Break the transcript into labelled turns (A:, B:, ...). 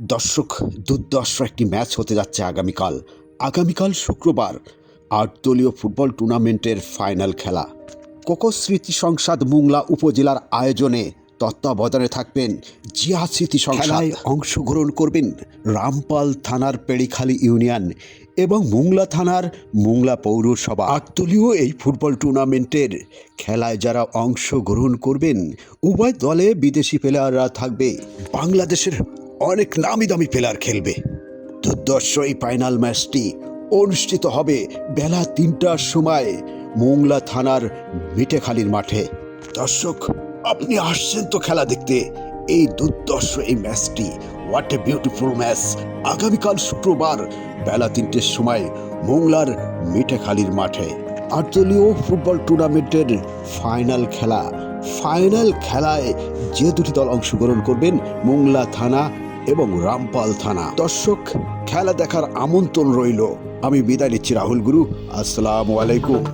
A: দর্শক দুর্দর্শ একটি ম্যাচ হতে যাচ্ছে আগামীকাল। আগামীকাল শুক্রবার আট দলীয় ফুটবল টুর্নামেন্টের ফাইনাল খেলা। কোকো স্মৃতি সংসদ মুংলা উপজেলার আয়োজনে তত্ত্বাবধানে থাকবেন জিয়া স্মৃতি সংসদায় অংশগ্রহণ করবেন রামপাল থানার পেড়িখালী ইউনিয়ন এবং মুংলা থানার মুংলা পৌরসভা। আটদলীয় এই ফুটবল টুর্নামেন্টের খেলায় যারা অংশগ্রহণ করবেন উভয় দলে বিদেশি প্লেয়াররা থাকবে। বাংলাদেশের অনেক নামি দামি প্লেয়ার খেলবে। দুর্দর্শ এই ফাইনাল ম্যাচটি অনুষ্ঠিত হবে বেলা তিনটার সময় মোংলা থানার মিঠেখালির মাঠে। দর্শক, আপনি আসছেন তো খেলা দেখতে। এই দুর্দর্শ এই ম্যাচটি হোয়াট এ বিউটিফুল ম্যাচ। আগামীকাল শুক্রবার বেলা তিনটের সময় মোংলার মিঠেখালির মাঠে। আটদলীয় ফুটবল টুর্নামেন্টের ফাইনাল খেলা। ফাইনাল খেলায় যে দুটি দল অংশগ্রহণ করবেন, মোংলা থানা এবং রামপাল থানা। দর্শক, খেলা দেখার আমন্ত্রণ রইল। আমি বিদায় নিচ্ছি রাহুল গুরু। আসসালামু আলাইকুম।